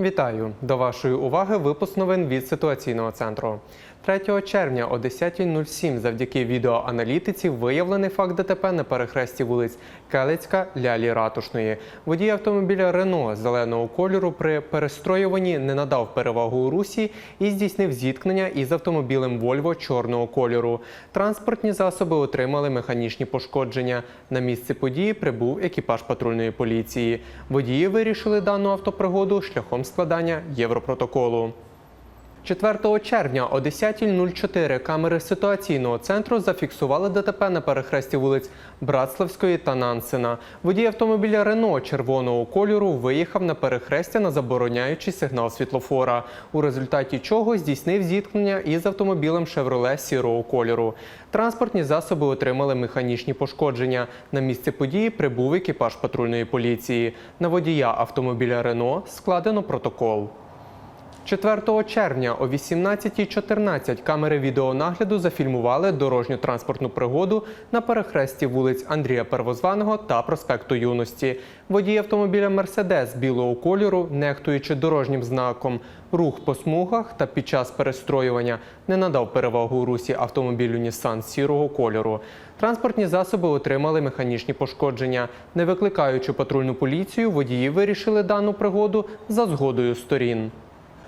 Вітаю! До вашої уваги випуск новин від ситуаційного центру. 3 червня о 10.07 завдяки відеоаналітиці виявлений факт ДТП на перехресті вулиць Келицька, Лялі Ратушної. Водій автомобіля Рено зеленого кольору при перестроюванні не надав перевагу у русі і здійснив зіткнення із автомобілем Вольво чорного кольору. Транспортні засоби отримали механічні пошкодження. На місце події прибув екіпаж патрульної поліції. Водії вирішили дану автопригоду шляхом складання європротоколу. 4 червня о 10.04 камери ситуаційного центру зафіксували ДТП на перехресті вулиць Братславської та Нансена. Водій автомобіля Рено червоного кольору виїхав на перехрестя на забороняючий сигнал світлофора, у результаті чого здійснив зіткнення із автомобілем Шевроле сірого кольору. Транспортні засоби отримали механічні пошкодження. На місце події прибув екіпаж патрульної поліції. На водія автомобіля Рено складено протокол. 4 червня о 18.14 камери відеонагляду зафільмували дорожньо-транспортну пригоду на перехресті вулиць Андрія Первозваного та проспекту Юності. Водій автомобіля Мерседес білого кольору, нехтуючи дорожнім знаком рух по смугах та під час перестроювання не надав перевагу русі автомобілю Нісан сірого кольору. Транспортні засоби отримали механічні пошкодження. Не викликаючи патрульну поліцію, водії вирішили дану пригоду за згодою сторін.